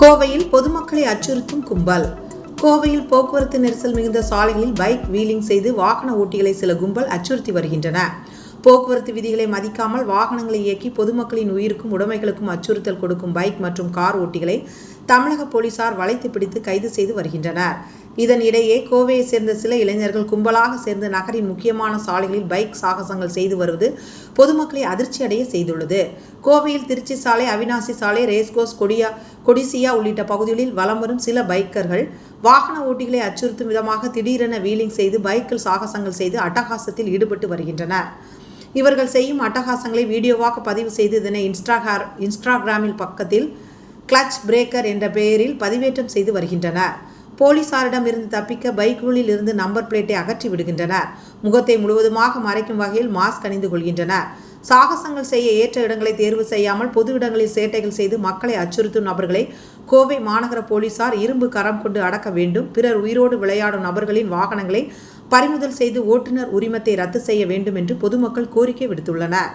கோவையில் பொதுமக்களை அச்சுறுத்தும் கும்பல். கோவையில் போக்குவரத்து நெரிசல் மிகுந்த சாலைகளில் பைக் வீலிங் செய்து வாகன ஓட்டிகளை சில கும்பல் அச்சுறுத்தி வருகின்றன. போக்குவரத்து விதிகளை மதிக்காமல் வாகனங்களை இயக்கி பொதுமக்களின் உயிருக்கும் உடைமைகளுக்கும் அச்சுறுத்தல் கொடுக்கும் பைக் மற்றும் கார் ஓட்டிகளை தமிழக போலீசார் வளைத்து பிடித்து கைது செய்து வருகின்றனர். இதனிடையே கோவையை சேர்ந்த சில இளைஞர்கள் கும்பலாக சேர்ந்து நகரின் முக்கியமான சாலைகளில் பைக் சாகசங்கள் செய்து வருவது பொதுமக்களை அதிர்ச்சி அடைய செய்துள்ளது. கோவையில் திருச்சி சாலை அவினாசி சாலை ரேஸ்கோஸ் கொடியா கொடிசியா உள்ளிட்ட பகுதிகளில் வலம் வரும் சில பைக்கர்கள் வாகன ஓட்டிகளை அச்சுறுத்தும் விதமாக திடீரென வீலிங் செய்து பைக்கில் சாகசங்கள் செய்து அட்டகாசத்தில் ஈடுபட்டு வருகின்றனர். இவர்கள் செய்யும் அட்டகாசங்களை வீடியோவாக பதிவு செய்து இதனை இன்ஸ்டாகார் இன்ஸ்டாகிராமில் பக்கத்தில் கிளட்ச் பிரேக்கர் என்ற பெயரில் பதிவேற்றம் செய்து வருகின்றனர். போலீசாரிடம் இருந்து தப்பிக்க பைக்குகளில் இருந்து நம்பர் பிளேட்டை அகற்றி விடுகின்றனர். முகத்தை முழுவதுமாக மறைக்கும் வகையில் மாஸ்க் அணிந்து கொள்கின்றனர். சாகசங்கள் செய்ய ஏற்ற இடங்களை தேர்வு செய்யாமல் பொது இடங்களில் சேட்டைகள் செய்து மக்களை அச்சுறுத்தும் நபர்களை கோவை மாநகர போலீசார் இரும்பு கரம் கொண்டு அடக்க வேண்டும். பிறர் உயிரோடு விளையாடும் நபர்களின் வாகனங்களை பறிமுதல் செய்து ஓட்டுநர் உரிமத்தை ரத்து செய்ய வேண்டும் என்று பொதுமக்கள் கோரிக்கை விடுத்துள்ளனர்.